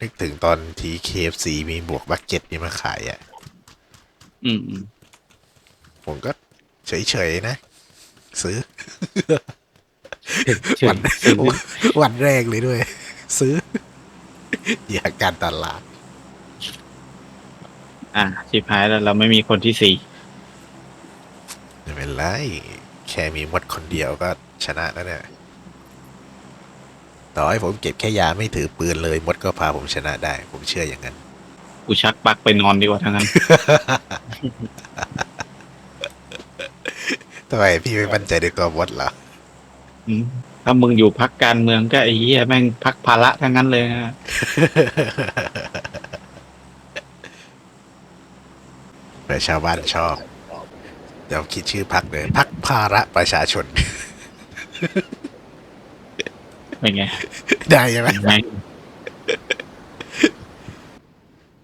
นึกถึงตอนที่ KFC มีบวกบักเก็ตนี่มาขายอะ อืมอืมผมก็เฉยๆนะ ซื้อ เชิญวันวันแรกเลยด้วย ซื้อ อยากการตลาด อะชิบหายแล้วเราไม่มีคนที่สี่ไม่เป็นไร แค่มีมดคนเดียวก็ชนะแล้วเนี่ย ต่อให้ผมเก็บแค่ยาไม่ถือปืนเลยมดก็พาผมชนะได้ ผมเชื่ออย่างนั้น กูชักปลักไปนอนดีกว่าทั้งนั้น ทำไมพี่ไม่มั่นใจในตัวมดเหรออืมถ้ามึงอยู่พักการเมืองก็ไอ้เหี้ยแม่งพักภาระทั้งนั้นเลยนะแต่ชาวบ้านชอบเดี๋ยวคิดชื่อพักเลยพักภาระประชาชน เป็นไงได้ใช่ไหมเป็นไง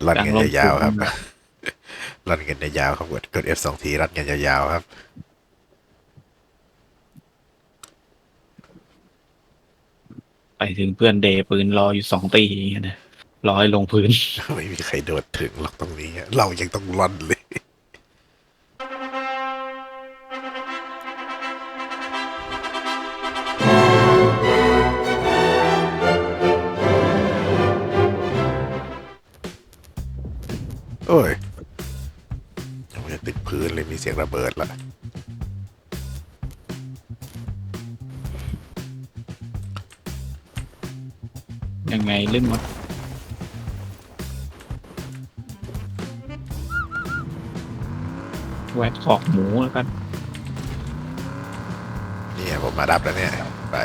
รันกันดังลงยาวๆครับทุนรันกันยาวๆครับกดกด F สองทีรันกันยาวๆครับ ไปถึงเพื่อนเดย์ปืนรออยู่สองตีอย่างเงี้ยนะรอให้ลงพื้น ไม่มีใครโดดถึงหรอกตรงนี้เรายังต้องรันเลย สียงระเบิดละยังไงลื่นหมดแวะขอกหมูแล้วกันเนี่ยผมมารับแล้วเนี่ย ไป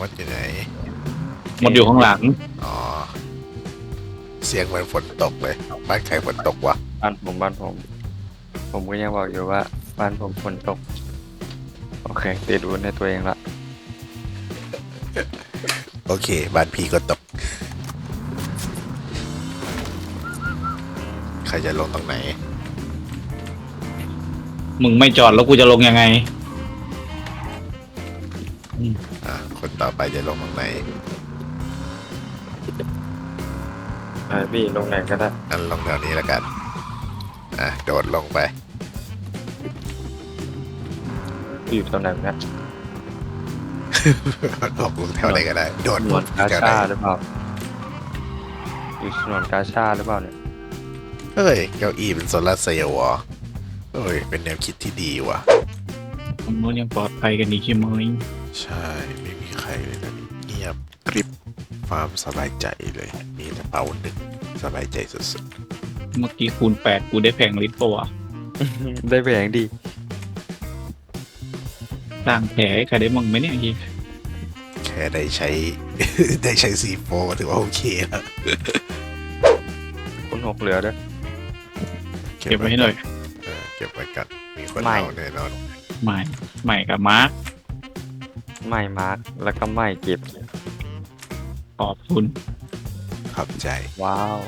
วัดอยู่ไหนหมดอยู่ข้างหลังอ๋อ เสียงเหมือนฝนตกเลย บ้านใครฝนตกวะ บ้านผมบ้านผม ผมก็ยังบอกอยู่ว่า บ้านผมฝนตก โอเคติดวุ้นในตัวเองละโอเค บ้านพี่ก็ตก ใครจะลงตรงไหน มึงไม่จอดแล้วกูจะลงยังไง อะ คนต่อไปจะลงตรงไหน ไอพี่ลงไหนก็ได้อันลงแถวนี้แล้วกันอะโดดลงไปอยู่แถวไหนนะออกลงแถวไหนก็ได้ โดดถนหมวดนกาแถวไหนชาหรือเปล่าอยู่ถนนกาชาหรือเปล่าเนี่ยเฮ้ยเก้าอี้เป็นโซลาร์เซลล์เหรอเฮ้ยเป็นแนวคิดที่ดีว่ะ ตรงนู้นยังปลอดภัยกันดีใช่ไหมใช่ไม่มีใครเลยนะเงียบกริบ ความสบายใจเลยมีกระเป๋าหนึ่งสบายใจสุดเมื่อกี้คูณแปดกูได้แพงลิตรปะวะได้แหวงดีสร้างแผลให้ใครได้มั่งไหมเนี่ยไอ้เหี้ยๆแค่ได้ใช้ ได้ใช้ซีโฟก็ถือว่าโอเคแล้วคุณหกเหลือด้วยเก็บไว้ให้หน่อยเออเก็บไว้กันมีคนไม่ เอาแน่นอนใหม่ใหม่กับมาร์คไม่มาร์กแล้วก็ไม่เก็บ ขอบคุณ ขอบใจว้าว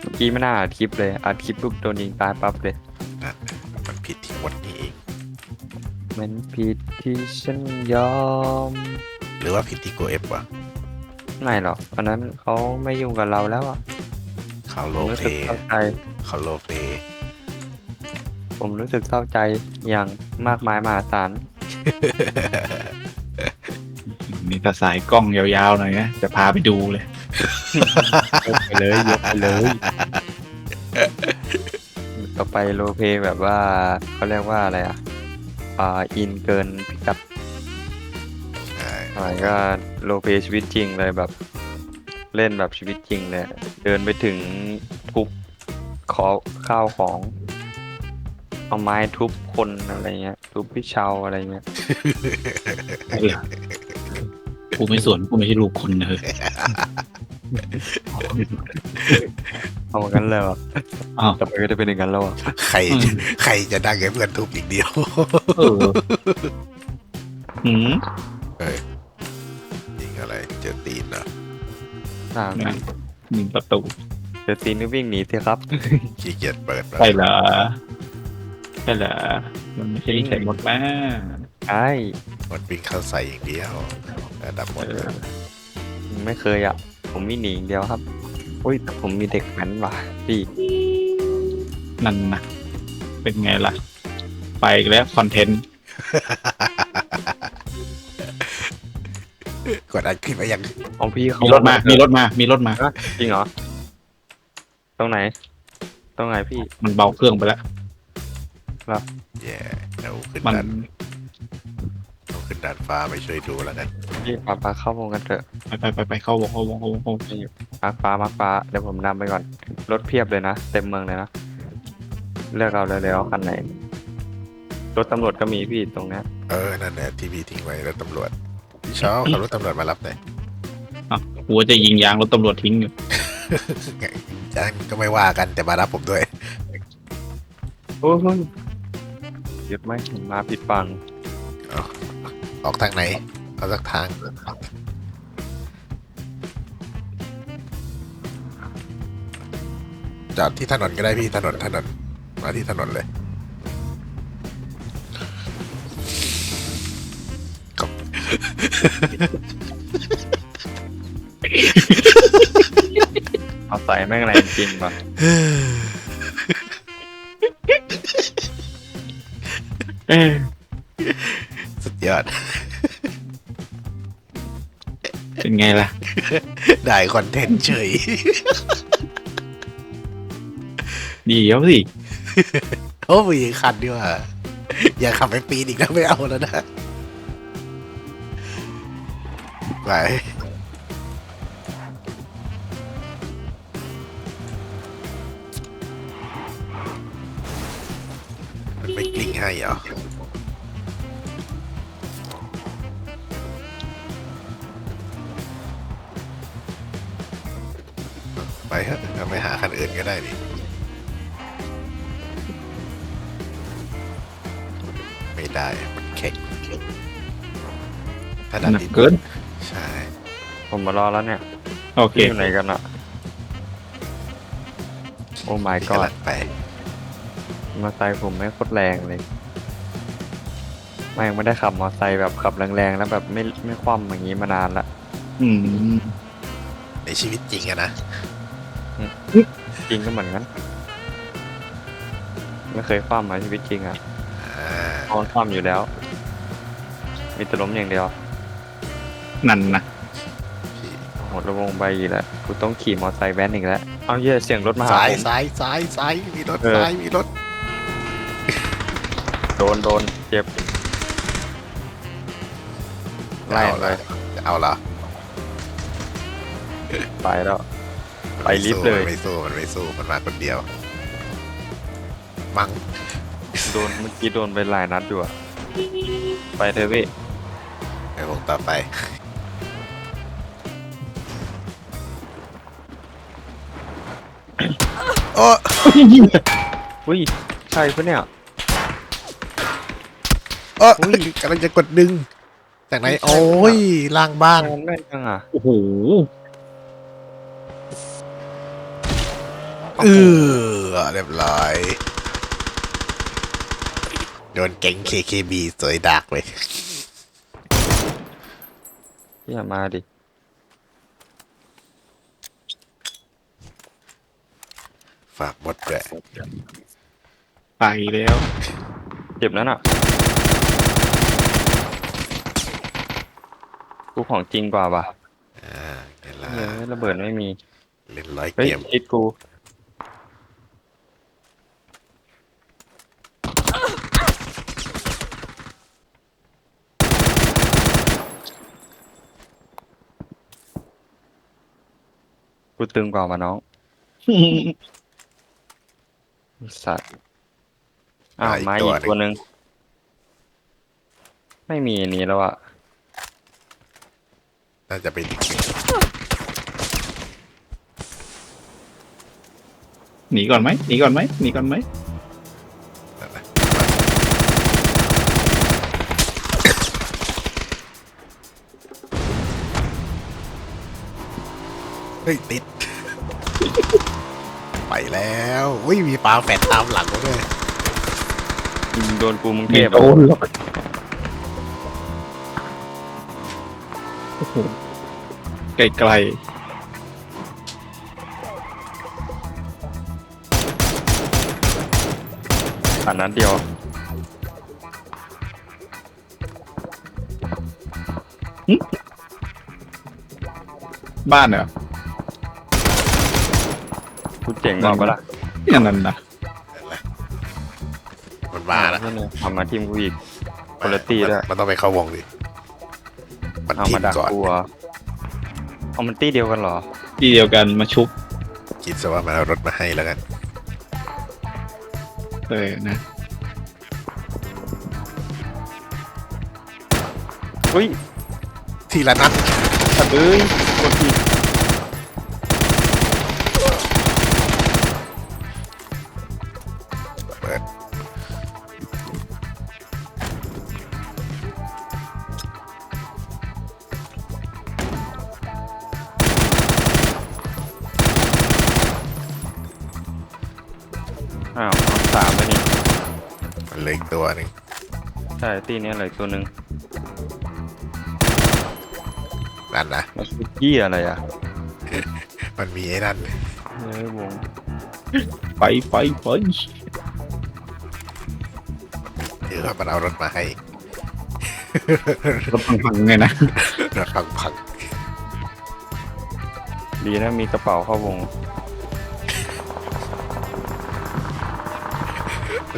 เมื่อกี้ไม่น่าอัดคลิปเลยอัดคลิปปุ๊บโดนยิงตายปั๊บเลยนั่นมันผิดที่หมดนี่เอง มันผิดที่ฉันยอม หรือว่าผิดที่โกเอฟวะไม่หรอกอันนั้นเขาไม่ยุ่งกับเราแล้วอะเขาผโลมรู้เพสึกเศร้าใจ เขาโลเพผมรู้สึกเศร้าใจอย่างมากมายมหาศาล นี่ถ้าสายกล้องยาวๆหน่อยนะจะพาไปดูเลยยกไปเลยยกไปเลยต่อไปโรลเพลย์แบบว่าเขาเรียกว่าอะไรอะอ่าอินเกินพิกัดใช่อะไรก็โรลเพลย์ชีวิตจริงเลยแบบ เล่นแบบชีวิตจริงเลยเดินไปถึงทุบขอข้าวของเอาไม้ทุบคนอะไรเงี้ยทุบพี่เชาอะไรเงี้ย กูไม่สวนกูไม่ใช่ลูกคนเลยเอาเหมือนกันเลยเหรออ้าวต่อไปก็จะเป็นอย่างนั้นแล้วอะใครอืมใครจะดังให้เพื่อนทุบอีกเดียวเออหืมเฮ้ยยิงอะไรเจอตีนเหรออ่านั่นหนึ่งประตูเดี๋ยวซีนก็วิ่งหนีสิครับขี้เกียจเปิดมาใช่เหรอใช่เหรอมันไม่ใช่นิสัยหมดแม่ใช่มันวิ่งเข้าใส่อย่างเดียว ระดับหมดเออไม่เคยอะ ผมมีหนีอย่างเดียวครับ อุ้ยแต่ผมมีเด็กแว้นว่ะพี่นั่นนะเป็นไงล่ะ ไปอีกแล้วคอนเทนต์กดอัดคลิปไว้ยังของพี่เขามีรถมา มีรถมา มีรถมาฮะจริงเหรอ ตรงไหน ตรงไหนพี่ มันเบาเครื่องไปแล้ว แย่เราขึ้นมัน ดันเราขึ้นดันฟ้าไปช่วยดูแล้วกัน พี่ปาปาเข้าวงกันเถอะไปไปไปไปเข้าวงเข้าวงเข้าวงเข้าวงมาร์คฟ้ามาร์คฟ้าเดี๋ยวผมนำไปก่อน รถเพียบเลยนะ เต็มเมืองเลยนะ เลือกเอาเลยแล้วคันไหน รถตำรวจก็มีพี่ตรงเนี้ยเออ นั่นแหละที่พี่ทิ้งไว้แล้วตำรวจพี่เช้าขับรถตำรวจมารับหน่อยอะหัวจะยิงยางรถตำรวจทิ้งอยู่จังก็ไม่ว่ากันแต่มารับผมด้วย โอ้ยยึดไหมผมมาผิดฝั่งออกทางไหน เอาสักทางจอดที่ถนนก็ได้พี่ถนนถนนมาที่ถนนเลยก็เอาใส่แม่งแรงจริงว่ะเอ้ยสุดยอด เป็นไงล่ะ ได้คอนเทนต์เฉยเดี๋ยวสิโอ้มีคันดีว่า อย่าขับไปปีนอีกนะไม่เอาแล้วนะ ไป มันไม่กลิ้งให้เหรอ อื่นก็ได้นี่ไม่ได้ มันแข็งถ้าดันหนักดินเกิน ใช่ ผมมารอแล้วเนี่ยโอเคพี่อยู่ไหนกันอะโอ้ my พี่กำ god ลังไปมอไซค์ผมไม่งโคตรแรงเลยไม่งไม่ได้ขับมอไซค์แบบขับแรงๆแล้วแบบไม่ไม่คว่ำอย่างนี้มานานละ อืม ในชีวิตจริงอะนะ จริงก็เหมือนกันไม่เคยคว่ำมาชีวิตจริงอะอ่าออนคว่ำอยู่แล้ว มีแต่ล้มอย่างเดียวนั่นนะพี่หมดระวงใบอีกแล้วกูต้องขี่มอไซค์แว้นอีกแล้วเอาเหี้ยอะเสียงรถมาหาซ้ายผม ซ้ายซ้ายซ้ายมีรถเออ ซ้ายมีรถโดนโดนเจ็บไล่เอาเลละยเอาละไปแล้ว ไปลิฟต์เลย มันไม่สู้มันไม่สู้มันมาคนเดียว มังโดนเมื่อกี้โดนไปหลายนัดอยู่อะไปเถอะพี่ในวงต่อไป โอ้อุ้ยใช่ปะเนี่ย โอ้อุ๊ย กำลังจะกดดึงจากไหนไม่ใช่โอ้ยล่างบ้านงานแม่นจังอะโอ้โห เออเรียบร้อย โดนเก่ง KKB สวยดักเลยอย่ามาดิ ฝากบดด้วยไปแล้วเจ็บนั้นอะกูของจริงกว่าป่ะอ่าเห็นละเออระเบิดไม่มี เล่นร้อยเฮ้ยเกมชิดกู ตึงกว่ามาน้อง สัตว์อ้าวมามาอีอีกกตัตัววหหนึ่นึ่งงไม่มีอันนี้แล้วอะน่าจะเป็นอีกหนึ่งหนีก่อนไหมหนีก่อนไหมหนีก่อนไหมนั่นนะเฮ้ยติด ไปแล้วอุ้ยมีปลาแฝดตามหลังมาด้วยมึงโดนกูมึงเทไม่พโดนหรอกโอ้โหไกลอันนั้นเดียวๆบ้านเหรอกู เจ๋งกว่าปะล่ะอย่างนั้นนะมันมาแล้วทำมาทีมกูอีกคนละตีด้วยมันต้องไปเข้าวงดิ มันเอาทิ้มางดักก่อนกูเหรอเอามันตีเดียวกันเหรอ ที่เดียวกันมาชุบคิดซะว่ามันเอารถมาให้แล้วกันเลยนะอุ้ยทีละนัดสัตว์เอ้ย อ้าวเอาสามแล้วนี่มันเหลืออีกตัวหนึ่งใช่ตีเนี้ยเหลยตัวหนึ่งนั่นนะมาชุดยี่อะไรอะมันมีไอ้นั่นเฮ้ยวง ไปไปไปคือ ว่ามันเอารถมาให้รถพังๆไงนะรถพังพังดีนะมีกระเป๋าเข้าวง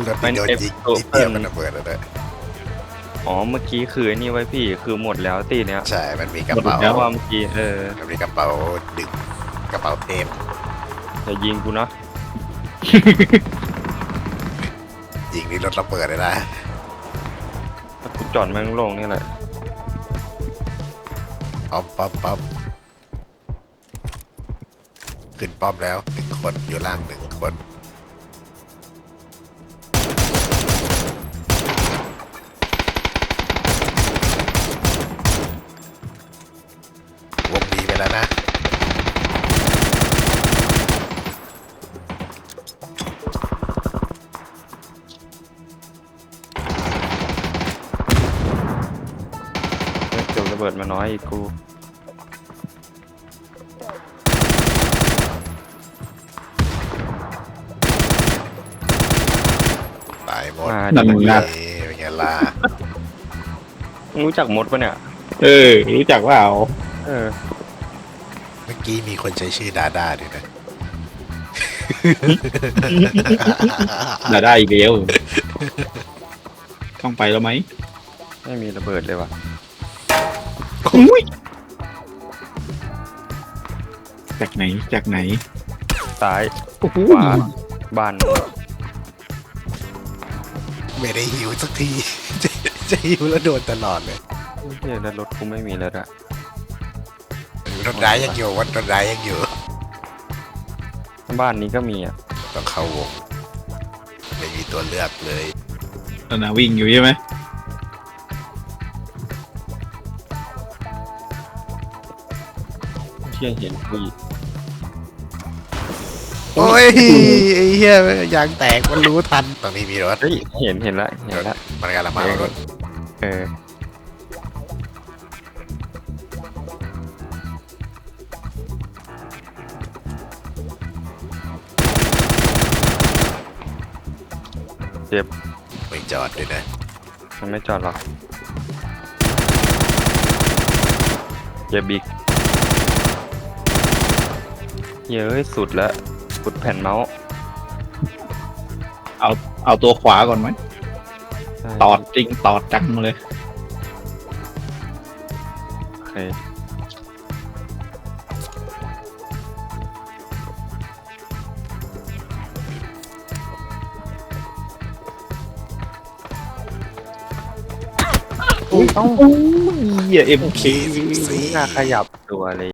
รถที่โดนยิงนิดเดียวมันระเบิดแล้วด้วยอ๋อเมื่อกี้คือไอ้นี่ไว้พี่คือหมดแล้วตีเนี้ยใช่ มันมีกระเป๋าเพราะว่าเมื่อกี้เออมันมีกระเป๋าดึงกระเป๋าเทปจะยิงกูเนาะยิงนี่รถระเบิดเลยนะ ถ้ากูจอดแม่งลงนี่แหละป้อมป้อมป้อมขึ้นป้อมแล้วหนึ่งคนอยู่ล่างหนึ่งคน วงดีไปแล้วนะ มาน้อยอีกกู ตายหมดมานั่นดินะเอ้เป็นไงล่ะมึงรู้จักมดปะเนี่ย เออ รู้จักว่าเอาเออ เมื่อกี้มีคนใช้ชื่อดาดาด้วยนะด่าได้อีกแล้วต้องไปแล้วไหมไม่มีระเบิดเลยว่ะ อุ้ยจากไหนจากไหนซ้ายโอ้โหขวาบ้านไม่ได้หิวสักที จะจะหิวแล้วโดนตลอดเลยเฮ้ยแล้วรถกูไม่มีแล้วอะรถร้ายยังอยู่วัดรถร้ายยังอยู่ บ้านนี้ก็มีอะต้องเข้าวง ไม่มีตัวเลือกเลยนั่นนะวิ่งอยู่ใช่ไหม ชี่ยเห็นกูอีกโอ้ยไอ้เหี้ยยางแตกมันรู้ทันตรงนี้มีรถเฮ้ยเห็นเห็นละเห็นละมันกำลังมาเอารถเออเจ็บไม่จอดด้วยนะมันไม่จอดหรอกเจ็บอีก เย้ยสุดแล้วสุดแผ่นเมาส์เอาตัวขวาก่อนไหมใช่ตอดจริงตอดจังเลยโอเคเอ้าเหี้ยเอ็มเคสีน่าขยับตัวเลย